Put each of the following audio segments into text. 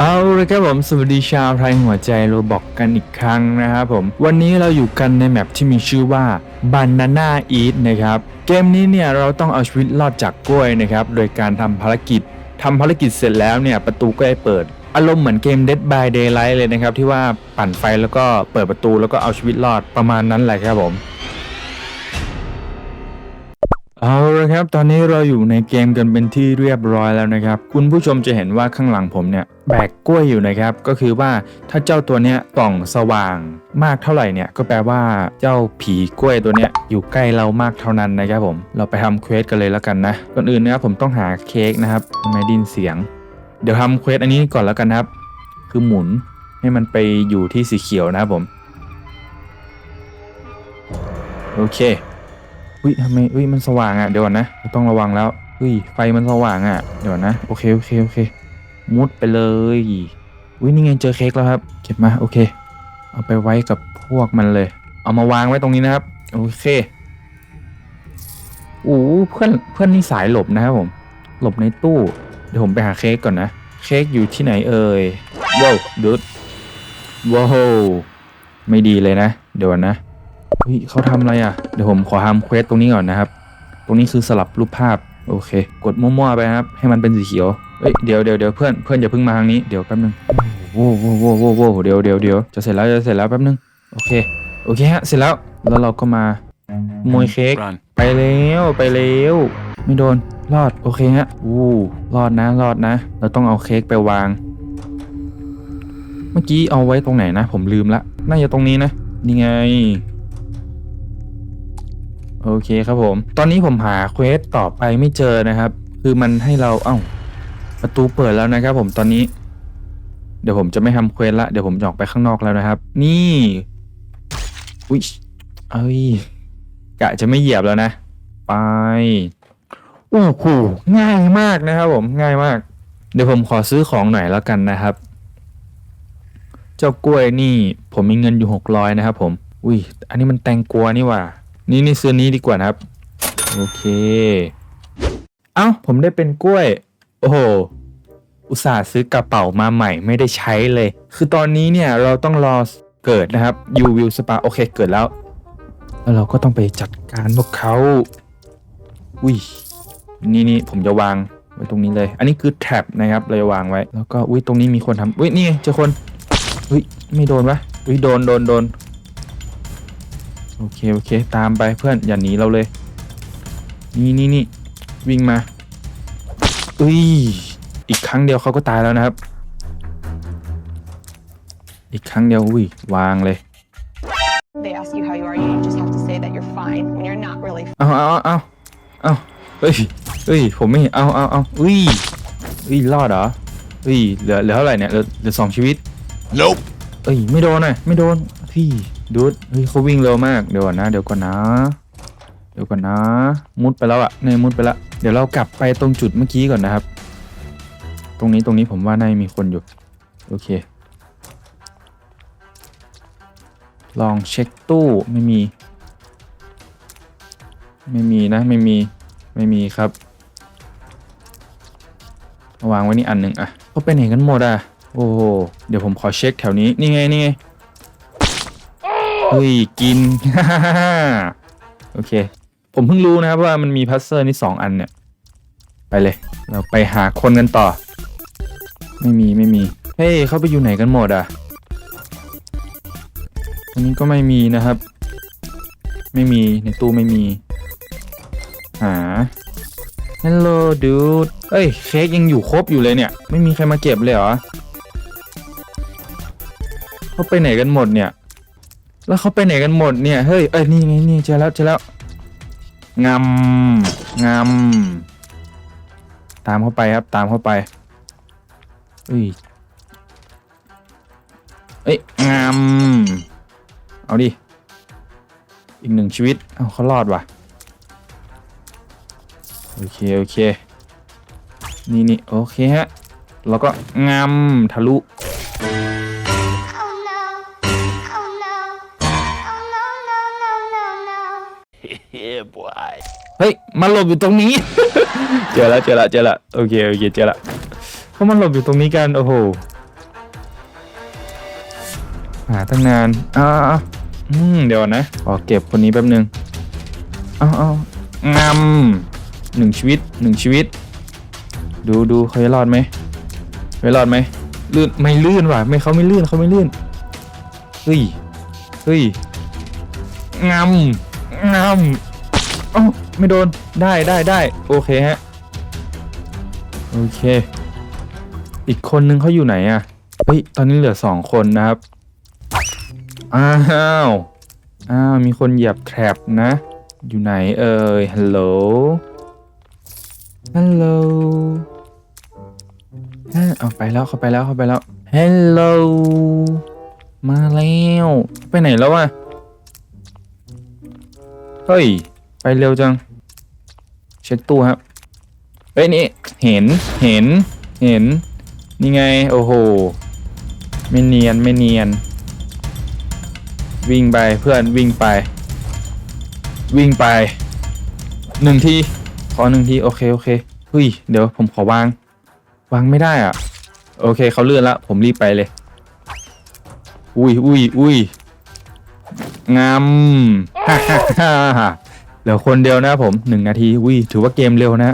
เอาเลยครับผมสวัสดีชาวไทยหัวใจโรบอกกันอีกครั้งนะครับผม วันนี้เราอยู่กันในแมปที่มีชื่อว่า Banana Eat นะครับ เกมนี้เนี่ยเราต้องเอาชีวิตรอดจากกล้วยนะครับ โดยการทำภารกิจทำภารกิจเสร็จแล้วเนี่ยประตูก็ให้เปิด อารมณ์เหมือนเกม Dead by Daylight เลยนะครับ ที่ว่าปั่นไฟแล้วก็เปิดประตูแล้วก็เอาชีวิตรอดประมาณนั้นแหละครับผม เอาละครับ ตอนนี้เราอยู่ในเกมกันเป็นที่เรียบร้อยแล้วนะครับ คุณผู้ชมจะเห็นว่าข้างหลังผมเนี่ยแบกกล้วยอยู่นะครับ ก็คือว่าถ้าเจ้าตัวเนี้ยส่องสว่างมากเท่าไหร่เนี่ย ก็แปลว่าเจ้าผีกล้วยตัวเนี้ยอยู่ใกล้เรามากเท่านั้นนะครับผม เราไปทำเควสกันเลยแล้วกันนะ ก่อนอื่นนะครับผมต้องหาเค้กนะครับไม่ดินเสียง เดี๋ยวทำเควสอันนี้ก่อนแล้วกันครับ คือหมุนให้มันไปอยู่ที่สีเขียวนะครับผม โอเค อุ้ยทำไมอุ้ยมันสว่างอะเดี๋ยวก่อนนะต้องระวังแล้วอุ้ยไฟมันสว่างอะเดี๋ยวนะโอเคโอเคโอเค มุดไปเลยอุ้ยนี่ไงเจอเค้กแล้วครับ เก็บมาโอเค เอาไปไว้กับพวกมันเลย เอามาวางไว้ตรงนี้นะครับโอเคโอ้เพื่อนเพื่อนนี่สายหลบนะครับผมหลบในตู้ เดี๋ยวผมไปหาเค้กก่อนนะ เค้กอยู่ที่ไหนเอ่ยว้าวดุดว้าวไม่ดีเลยนะ เดี๋ยวนะ เฮ้ยเขาทำอะไรอะ เดี๋ยวผมขอทำเควสตรงนี้ก่อนนะครับ ตรงนี้คือสลับรูปภาพ โอเค กดมั่วๆไปนะครับ ให้มันเป็นสีเขียวเอ้ยเดี๋ยวเดี๋ยวเดี๋ยวเพื่อนเพื่อนอย่าเพิ่งมาทางนี้เดี๋ยวแป๊บนึงโว้โว้โว้โว้โว้เดี๋ยวเดี๋ยวเดี๋ยวจะเสร็จแล้วจะเสร็จแล้วแป๊บนึงโอเคโอเคฮะเสร็จแล้วแล้วเราก็มาขโมยเค้ก Run. ไปแล้วไปแล้วไม่โดนรอดโอเคฮะอู้รอดนะรอดนะ เราต้องเอาเค้กไปวาง เมื่อกี้เอาไว้ตรงไหนนะ ผมลืมละน่าจะตรงนี้นะนี่ไง โอเคครับผม ตอนนี้ผมหาเควสต่อไปไม่เจอนะครับ คือมันให้เราเอ้าประตูเปิดแล้วนะครับ ผมตอนนี้ เดี๋ยวผมจะไม่ทำเควสละเดี๋ยวผมจะออกไปข้างนอกแล้วนะครับ นี่อุ้ยเอ้ยกะจะไม่เหยียบแล้วนะ ไปโอ้โหง่ายมากนะครับ ผมง่ายมาก เดี๋ยวผมขอซื้อของหน่อยแล้วกันนะครับ เจ้ากล้วยนี่ ผมมีเงินอยู่หกร้อยนะครับ ผม อุ้ยอันนี้มันแตงกวนี่ว่า นี่นี่ซื้อนี้ดีกว่านะครับ โอเค เอ้า ผมได้เป็นกล้วย โอ้โห อุตส่าห์ซื้อกระเป๋ามาใหม่ไม่ได้ใช้เลย คือตอนนี้เนี่ยเราต้องรอเกิดนะครับยูวิวสปาโอเคเกิดแล้ว แล้วเราก็ต้องไปจัดการพวกเขาอุ้ยนี่นี่ผมจะวางไว้ตรงนี้เลย อันนี้คือแท็บนะครับเราจะวางไว้ แล้วก็อุ้ยตรงนี้มีคนทำอุ้ยนี่เจอคนอุ้ยไม่โดนปะอุ้ยโดนโดนโดน โอเค โอเค ตามไปเพื่อน อย่าหนีเราเลย นี่นี่นี่วิ่งมาอุ้ยอีกครั้งเดียวเขาก็ตายแล้วนะครับ อีกครั้งเดียวอุ้ยวางเลย They ask you how you are, you just have to say that you're fine when you're not really เอาเอาเอาเอาเฮ้ยเฮ้ยผมไม่เห็นเอาเอาเอาอุ้ยอุ้ยรอดเหรออุ้ยเหลือเหลือเท่าไหร่เนี่ยเหลือเหลือสองชีวิต Nope. เอ้ยไม่โดนอะไม่โดนพี่ ดูดเฮ้ยเขาวิ่งเร็วมากเดี๋ยวก่อนนะ เดี๋ยวก่อนนะ เดี๋ยวก่อนนะ มุดไปแล้วอะเนยมุดไปล้วเดี๋ยวเรากลับไปตรงจุดเมื่อกี้ก่อนนะครับ ตรงนี้ตรงนี้ผมว่าน่ามีคนอยู่ โอเค ลองเช็คตู้ไม่มี ไม่มีนะไม่มีไม่มีครับวางไว้นี่อันหนึ่งอะเขาไปไหนกันหมดอะโอ้โหเดี๋ยวผมขอเช็คแถวนี้นี่ไงนี่ไง เฮ้ยกิน โอเค ผมเพิ่งรู้นะครับว่ามันมีพัซเซอร์นี่สองอันเนี่ย ไปเลย เราไปหาคนกันต่อ ไม่มีไม่มี เฮ้ยเขาไปอยู่ไหนกันหมดอะ อันนี้ก็ไม่มีนะครับ ไม่มีในตู้ไม่มี หา Hello dude เอ้ยเค้กยังอยู่ครบอยู่เลยเนี่ย ไม่มีใครมาเก็บเลยเหรอเขาไปไหนกันหมดเนี่ย แล้วเขาไปไหนกันหมดเนี่ย เฮ้ย เอ้ย นี่ไงนี่เจอแล้วเจอแล้วงำงำตามเข้าไปครับ ตามเข้าไปเอ้ยเอ้ยงำเอาดิ อีกหนึ่งชีวิต เอาเขารอดว่ะ โอเค โอเค นี่นี่โอเคฮะ แล้วก็งำทะลุ Yeah, boy. เฮ้ยมันหลบอยู่ตรงนี้ เจอแล้วเจอแล้วเจอแล้วโอเคโอเคเจอแล้วเขามันหลบอยู่ตรงนี้กันโอ้โหหาตั้งนานอ้าวอืมเดี๋ยวนะขอเก็บคนนี้แป๊บนึงเอาเอางำหนึ่งชีวิตหนึ่งชีวิต ดูดูเขาจะรอดไหมไม่รอดไหมลื่นไม่ลื่นว่ะไม่เขาไม่ลื่นเขาไม่ลื่นเฮ้ยเฮ้ยงำงำ เอ้าไม่โดนได้ได้ได้โอเคฮะโอเค อีกคนนึงเขาอยู่ไหนอะเฮ้ยตอนนี้เหลือสองคนนะครับอ้าวอ้าวมีคนเหยียบแทร็บนะ อยู่ไหนเอ่ยฮัลโหลฮัลโหลเอาไปแล้วเข้าไปแล้วเข้าไปแล้วฮัลโหลมาแล้ว ไปไหนแล้ววะเฮ้ย ไปเร็วจัง เช็คตู้ครับเอ้ยนี่เห็นเห็นเห็นนี่ไงโอ้โหไม่เนียนไม่เนียน วิ่งไปเพื่อนวิ่งไป วิ่งไปหนึ่งทีขอหนึ่งทีโอเคโอเคเฮ้ยเดี๋ยวผมขอวาง วางไม่ได้อะ โอเคเขาเลื่อนละผมรีบไปเลย อุ้ยอุ้ยอุ้ยงามฮ่าฮ่าฮ่าฮ่า เหลือคนเดียวนะผมหนึ่งนาทีอุ้ยถือว่าเกมเร็วนะ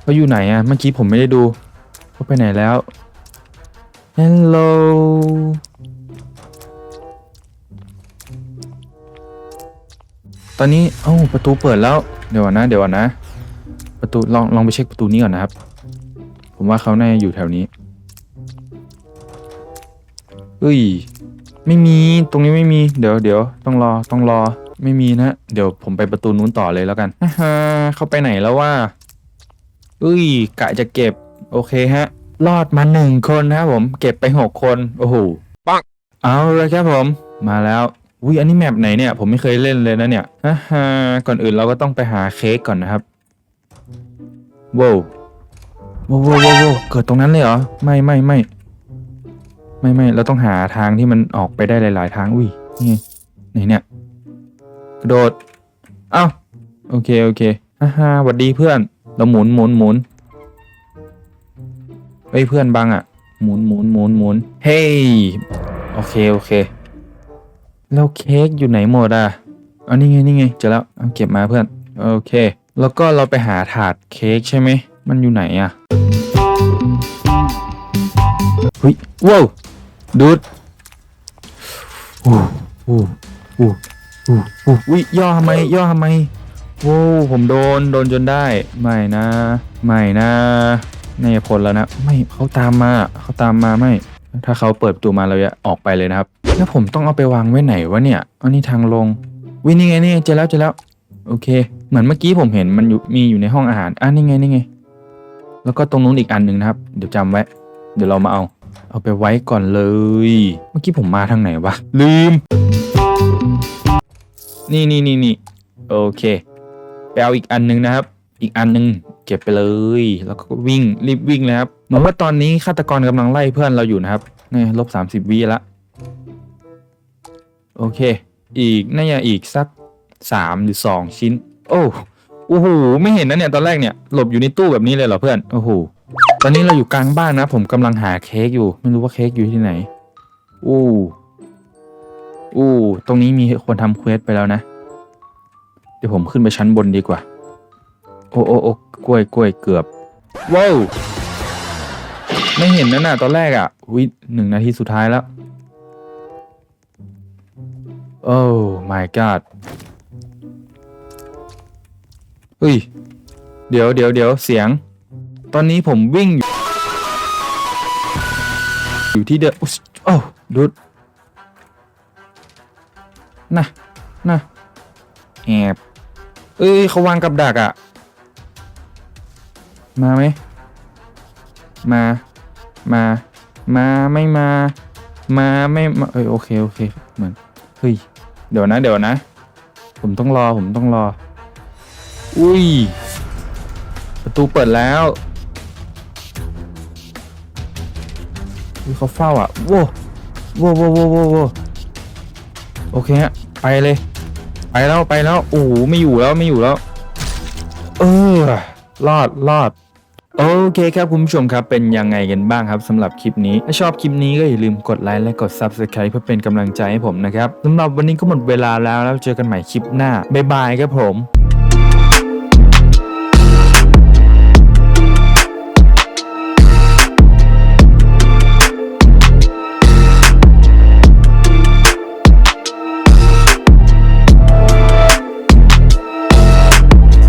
เขาอยู่ไหนอะเมื่อกี้ผมไม่ได้ดูเขาไปไหนแล้วฮัลโหลตอนนี้เอ้าประตูเปิดแล้วเดี๋ยวนะ เดี๋ยวนะ ประตูลองลองไปเช็คประตูนี้ก่อนนะครับ ผมว่าเขาน่าจะอยู่แถวนี้เฮ้ย ไม่มีตรงนี้ไม่มี เดี๋ยวเดี๋ยวต้องรอต้องรอ ไม่มีนะ เดี๋ยวผมไปประตูนู้นต่อเลยแล้วกันอ่าฮะเขาไปไหนแล้วว่าอุ้ยกะจะเก็บ โอเคฮะ รอดมาหนึ่งคนนะครับผม เก็บไปหกคน โอ้โหปังเอาเลยครับผม มาแล้วอุ้ยอันนี้แมปไหนเนี่ย ผมไม่เคยเล่นเลยนะเนี่ยฮ่าฮ่าก่อนอื่นเราก็ต้องไปหาเค้กก่อนนะครับว้าวว้าวว้าวว้าวว้าวเกิดตรงนั้นเลยเหรอ ไม่ไม่ไม่ไม่ไม่เราต้องหาทางที่มันออกไปได้หลาย ๆ ทาง อุ้ยนี่ไงไหนเนี่ย กระโดด เอ้า โอเค โอเคฮ่าฮ่าหวัดดีเพื่อน เราหมุนหมุนหมุนเฮ้ยเพื่อนบังอะหมุนหมุนหมุนหมุนเฮ้ย โอเค โอเค แล้วเค้กอยู่ไหนหมดอะเอานี่ไง นี่ไง เจอแล้วเอาเก็บมาเพื่อน โอเค แล้วก็เราไปหาถาดเค้กใช่ไหม มันอยู่ไหนอะเฮ้ยว้าวดูดอู้อู้อู้ อุ้ยย่อทำไมย่อทำไมโว้ผมโดนโดนจนได้ ไม่นะไม่นะนายพลแล้วนะ ไม่เขาตามมาเขาตามมาไม่ ถ้าเขาเปิดประตูมาเราจะออกไปเลยนะครับ แล้วผมต้องเอาไปวางไว้ไหนวะเนี่ยอันนี้ทางลงวินี่ไงนี่เจอแล้วเจอแล้ว โอเค เหมือนเมื่อกี้ผมเห็นมันอยู่มีอยู่ในห้องอาหารอะนี่ไงนี่ไง แล้วก็ตรงนู้นอีกอันหนึ่งนะครับ เดี๋ยวจำไว้ เดี๋ยวเรามาเอา เอาไปไว้ก่อนเลย เมื่อกี้ผมมาทางไหนวะลืม นี่นี่นี่นี่โอเคไปเอาอีกอันหนึงนะครับ อีกอันหนึงเก็บไปเลย แล้วก็วิ่งรีบวิ่งเลยครับเหมือนว่าตอนนี้ฆาตกรกำลังไล่เพื่อนเราอยู่นะครับนี่ลบสามสิบวิละโอเค อีกน่าจะอีกสักสามหรือสองชิ้น โอ้โอ้โหไม่เห็นนะเนี่ยตอนแรกเนี่ยหลบอยู่ในตู้แบบนี้เลยเหรอเพื่อนโอ้โหตอนนี้เราอยู่กลางบ้านนะ ผมกำลังหาเค้กอยู่ ไม่รู้ว่าเค้กอยู่ที่ไหนอู้ อู้ ตรงนี้มีคนทำเควสไปแล้วนะ เดี๋ยวผมขึ้นไปชั้นบนดีกว่า โอ้โอ้โอ้กล้วยกล้วยเกือบ ว้าว ไม่เห็นนั่นน่ะ ตอนแรกอะวิหนึ่งนาทีสุดท้ายแล้ว โอ้ my god เฮ้ย เดี๋ยวเดี๋ยวเดี๋ยวเสียง ตอนนี้ผมวิ่งอยู่ อยู่ที่เดิมอุ๊ยโอ้ดูด น่ะน่ะแอบเอ้ยเขาวางกับดักอะมาไหมมา มา มาไม่มา มาไม่มาเอ้ยโอเคโอเคเหมือนเฮ้ยเดี๋ยวนะ เดี๋ยวนะ ผมต้องรอผมต้องรอ อุ้ย ประตูเปิดแล้วเขาเฝ้าอะว้โว้โว้โว้โว้โว้ โอเคฮะไปเลย ไปแล้วไปแล้วโอ้โหไม่อยู่แล้วไม่อยู่แล้ว เออรอดรอดโอเคครับคุณผู้ชมครับเป็นยังไงกันบ้างครับสำหรับคลิปนี้ ถ้าชอบคลิปนี้ก็อย่าลืมกดไลค์และกด Subscribe เพื่อเป็นกำลังใจให้ผมนะครับสำหรับวันนี้ก็หมดเวลาแล้วแล้วเจอกันใหม่คลิปหน้าบ๊ายบายครับผม